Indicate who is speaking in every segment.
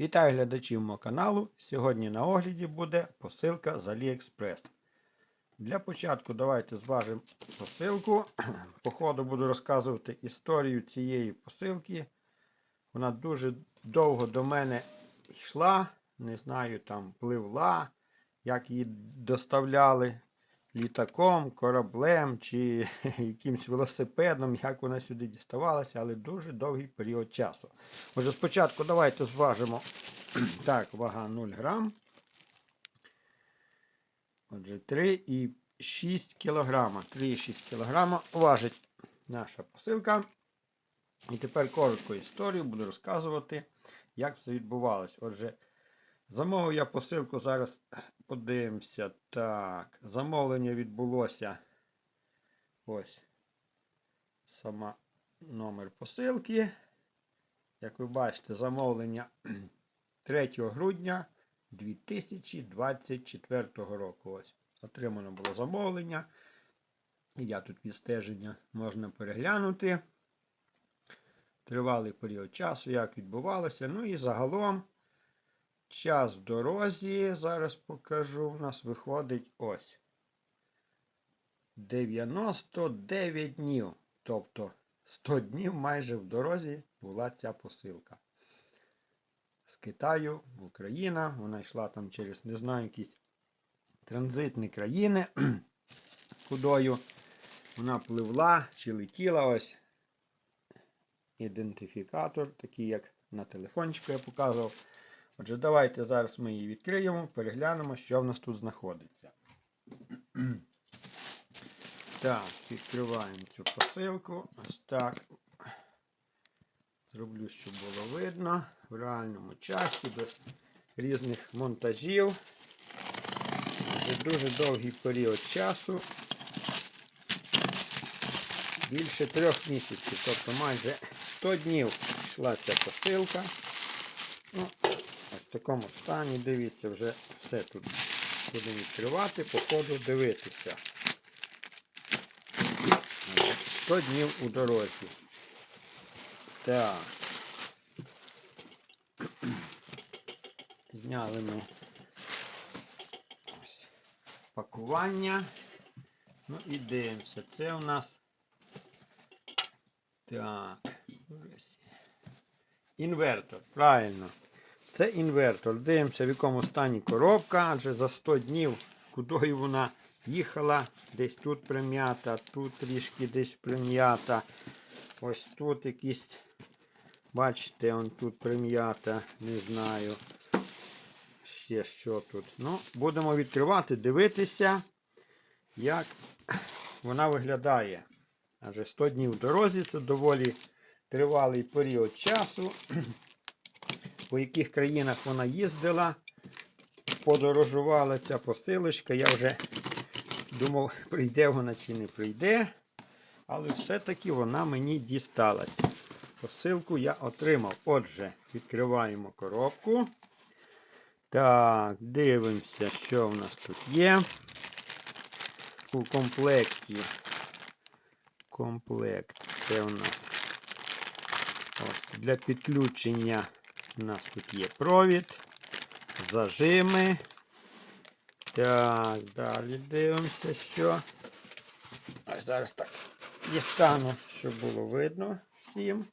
Speaker 1: Вітаю глядачів мого каналу. Сьогодні на огляді буде посилка з AliExpress. Для початку давайте зважимо посилку. По ходу буду розказувати історію цієї посилки. Вона дуже довго до мене йшла. Не знаю, там пливла, як її доставляли літаком, кораблем чи якимсь велосипедом, як вона сюди діставалася, але дуже довгий період часу. Отже, спочатку давайте зважимо. Так, вага 0 грам. Отже, 3,6 кілограма. 3,6 кілограма важить наша посилка. І тепер коротко історію буду розказувати, як все відбувалось. Отже, замовив я посилку, зараз подивимося. Так, замовлення відбулося. Ось сама номер посилки. Як ви бачите, замовлення 3 грудня 2024 року. Ось. Отримано було замовлення. Я тут відстеження можна переглянути. Тривалий період часу, як відбувалося. Ну і загалом час в дорозі, зараз покажу, у нас виходить ось. 99 днів. Тобто 100 днів майже в дорозі була ця посилка. З Китаю в Україну. Вона йшла там через, не знаю, якісь транзитні країни, кудою вона пливла чи летіла ось ідентифікатор, такий, як на телефончику я показував. Отже, давайте зараз ми її відкриємо, переглянемо, що в нас тут знаходиться. Так, відкриваємо цю посилку. Ось так. Зроблю, щоб було видно в реальному часі, без різних монтажів. Вже дуже довгий період часу. Більше трьох місяців, тобто майже 100 днів йшла ця посилка. Ну, в такому стані, дивіться, вже все тут будемо відкривати, по ходу дивитися. 100 днів у дорозі. Так. Зняли ми пакування. Ну і дивимося. Це у нас так. Інвертор, правильно. Це інвертор. Дивимося, в якому стані коробка, адже за 100 днів, кудою вона їхала, десь тут прим'ята, тут трішки десь прим'ята. Ось тут якісь, бачите, он тут прим'ята, не знаю. Ще що тут. Ну, будемо відкривати, дивитися, як вона виглядає. Адже 100 днів в дорозі це доволі тривалий період часу. По яких країнах вона їздила, подорожувала ця посилочка. Я вже думав, прийде вона чи не прийде. Але все-таки вона мені дісталась. Посилку я отримав. Отже, відкриваємо коробку. Так, дивимося, що в нас тут є. У комплекті. Комплект. Це у нас ось для підключення. У нас тут є провід, зажими. Так, далі дивимося, що. Ось зараз так дістану, щоб було видно всім.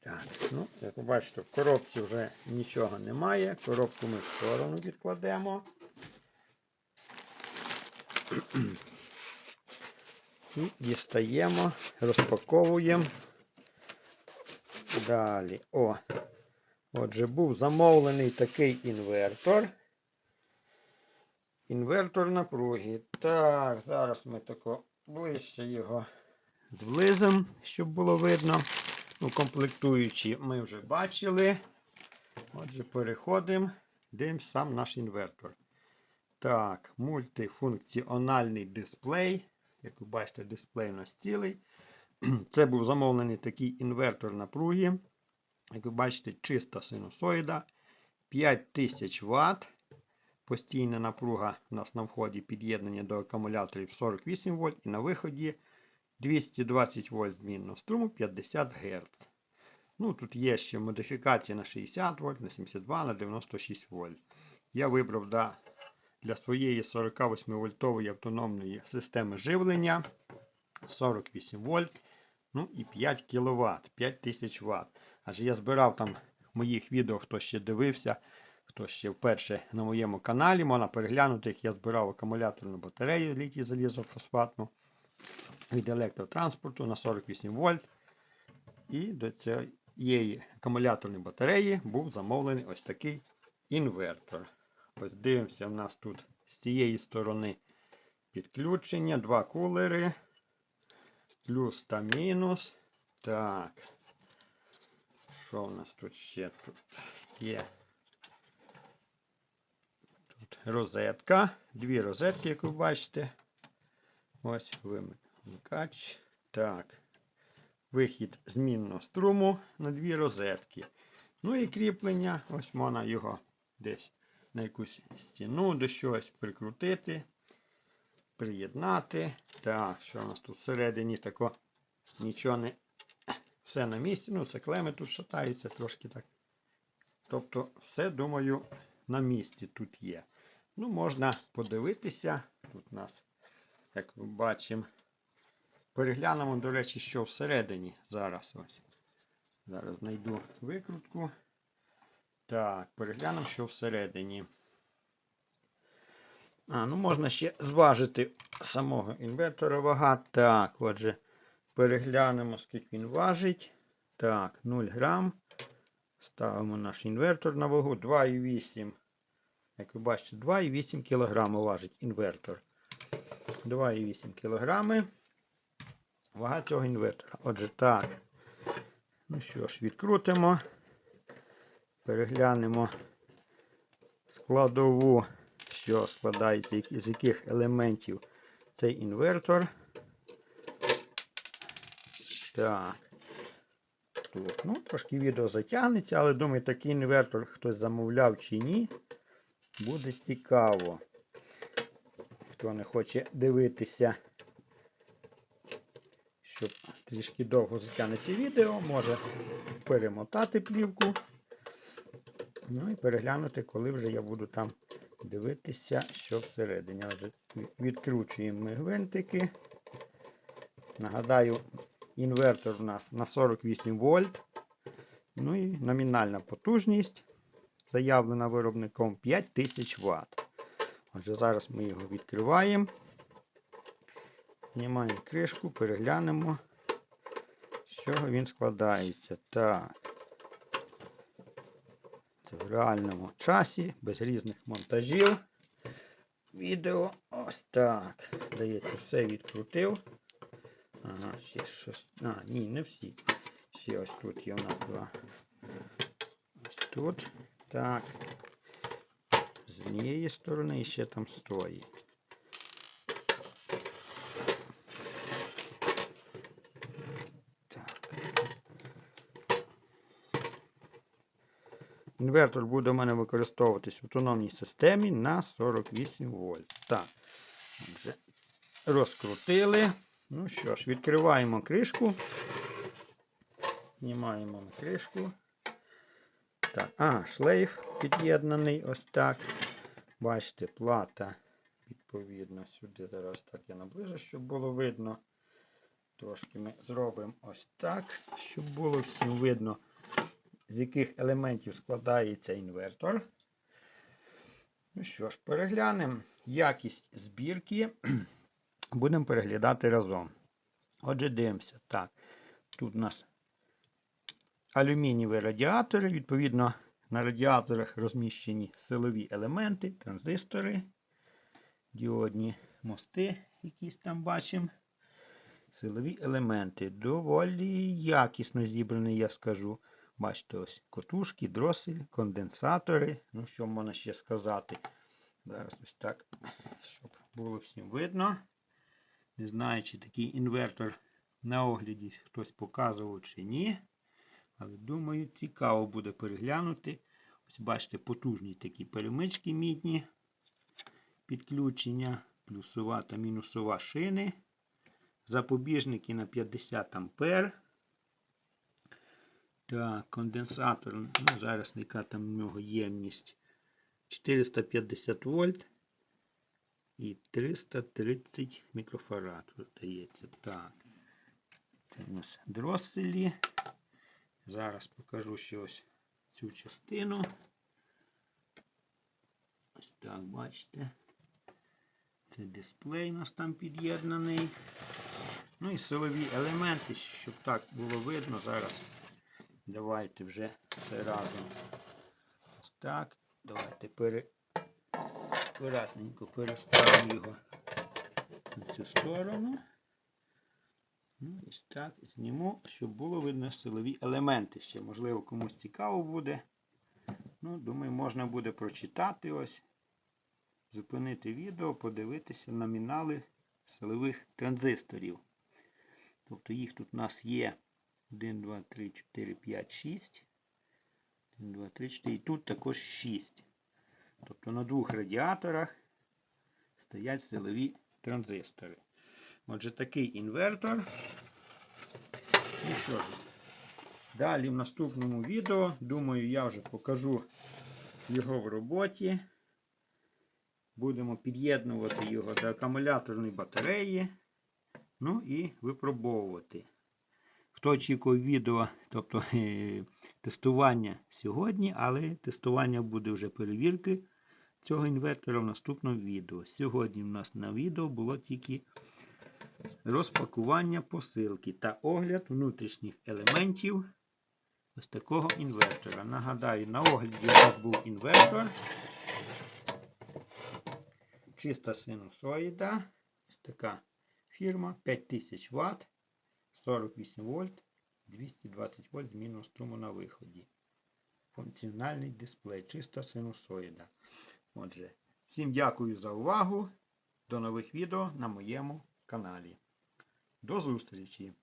Speaker 1: Так, ну, як ви бачите, в коробці вже нічого немає. Коробку ми в сторону відкладемо. І дістаємо, розпаковуємо. Далі. О. Отже, був замовлений такий інвертор. Інвертор напруги. Так, зараз ми тако ближче його зблизимо, щоб було видно. Ну, комплектуючі ми вже бачили. Отже, переходимо. Дивимось сам наш інвертор. Так, мультифункціональний дисплей. Як ви бачите, дисплей у нас цілий. Це був замовлений такий інвертор напруги. Як ви бачите, чиста синусоїда. 5000 Вт. Постійна напруга у нас на вході під'єднання до акумуляторів 48 вольт і на виході 220 вольт змінного струму 50 Гц. Ну, тут є ще модифікація на 60 вольт, на 72, на 96 вольт. Я вибрав да, для своєї 48 вольтової автономної системи живлення 48 вольт. Ну і 5 кВт, 5000 Вт. Адже я збирав там в моїх відео, хто ще дивився, хто ще вперше на моєму каналі, можна переглянути, як я збирав акумуляторну батарею літій залізофосфатну від електротранспорту на 48 вольт. І до цієї акумуляторної батареї був замовлений ось такий інвертор. Ось дивимося, у нас тут з цієї сторони підключення, два кулери, плюс та мінус. Так. Що у нас тут ще тут є? Тут розетка, дві розетки, як ви бачите. Ось вимикач. Так. Вихід змінного струму на дві розетки. Ну і кріплення, ось можна його десь на якусь стіну до щось прикрутити, приєднати. Так, що у нас тут всередині тако нічого не. Все на місці. Ну, це клеми тут шатаються трошки так. Тобто, все, думаю, на місці тут є. Ну, можна подивитися. Тут у нас, як ми бачимо, переглянемо, до речі, що всередині зараз ось. Зараз знайду викрутку. Так, переглянемо, що всередині. А, ну можна ще зважити самого інвертора вага. Так, отже, переглянемо, скільки він важить. Так, 0 грам. Ставимо наш інвертор на вагу 2,8. Як ви бачите, 2,8 кг важить інвертор. 2,8 кг. Вага цього інвертора. Отже, так. Ну що ж, відкрутимо. Переглянемо складову, що складається з яких елементів цей інвертор. Так. Тут, ну, трошки відео затягнеться, але думаю, такий інвертор хтось замовляв чи ні. Буде цікаво. Хто не хоче дивитися, щоб трішки довго затягнеться відео, може перемотати плівку. Ну і переглянути, коли вже я буду там дивитися, що всередині. Відкручуємо ми гвинтики. Нагадаю, інвертор у нас на 48 вольт. Ну і номінальна потужність, заявлена виробником 5000 Вт. Отже, зараз ми його відкриваємо. Знімаємо кришку, переглянемо, з чого він складається. Так. В реальному часі, без різних монтажів. Відео ось так. Здається, все відкрутив. Ага, ще щось. А, ні, не всі. Ще ось тут є у нас два. Ось тут. Так. З однієї сторони і ще там з Інвертор буде у мене використовуватись в автономній системі на 48 вольт. Так, отже, розкрутили. Ну що ж, відкриваємо кришку. Знімаємо кришку. Так, а, шлейф під'єднаний ось так. Бачите, плата відповідно сюди. Зараз так я наближу, щоб було видно. Трошки ми зробимо ось так, щоб було всім видно, з яких елементів складається інвертор. Ну що ж, переглянемо якість збірки. Будемо переглядати разом. Отже, дивимося. Так, тут у нас алюмінієві радіатори. Відповідно, на радіаторах розміщені силові елементи, транзистори, діодні мости, якісь там бачимо. Силові елементи. Доволі якісно зібрані, я скажу. Бачите, ось котушки, дросель, конденсатори. Ну, що можна ще сказати? Зараз ось так, щоб було всім видно. Не знаю, чи такий інвертор на огляді хтось показував чи ні. Але думаю, цікаво буде переглянути. Ось бачите, потужні такі перемички мідні. Підключення, плюсова та мінусова шини. Запобіжники на 50 ампер. Так, конденсатор. Ну, зараз яка там в нього ємність. 450 вольт і 330 мікрофарад, здається. Так. Це у нас дросселі. Зараз покажу ще ось цю частину. Ось так, бачите. Це дисплей у нас там під'єднаний. Ну і силові елементи, щоб так було видно. Зараз давайте вже це разом. Ось так. Давайте пере... переставимо його на цю сторону. Ну, ось так зніму, щоб було видно силові елементи ще. Можливо, комусь цікаво буде. Ну, думаю, можна буде прочитати ось, зупинити відео, подивитися номінали силових транзисторів. Тобто їх тут у нас є 1, 2, 3, 4, 5, 6. 1, 2, 3, 4. І тут також 6. Тобто на двох радіаторах стоять силові транзистори. Отже, такий інвертор. І що ж, далі в наступному відео, думаю, я вже покажу його в роботі. Будемо під'єднувати його до акумуляторної батареї. Ну і випробовувати. Хто очікує відео, тобто е, тестування сьогодні, але тестування буде вже перевірки цього інвертора в наступному відео. Сьогодні в нас на відео було тільки розпакування посилки та огляд внутрішніх елементів ось такого інвертора. Нагадаю, на огляді у нас був інвертор. Чиста синусоїда. Ось така фірма 5000 Вт, 48 вольт, 220 вольт змінного струму на виході. Функціональний дисплей, чиста синусоїда. Отже, всім дякую за увагу. До нових відео на моєму каналі. До зустрічі!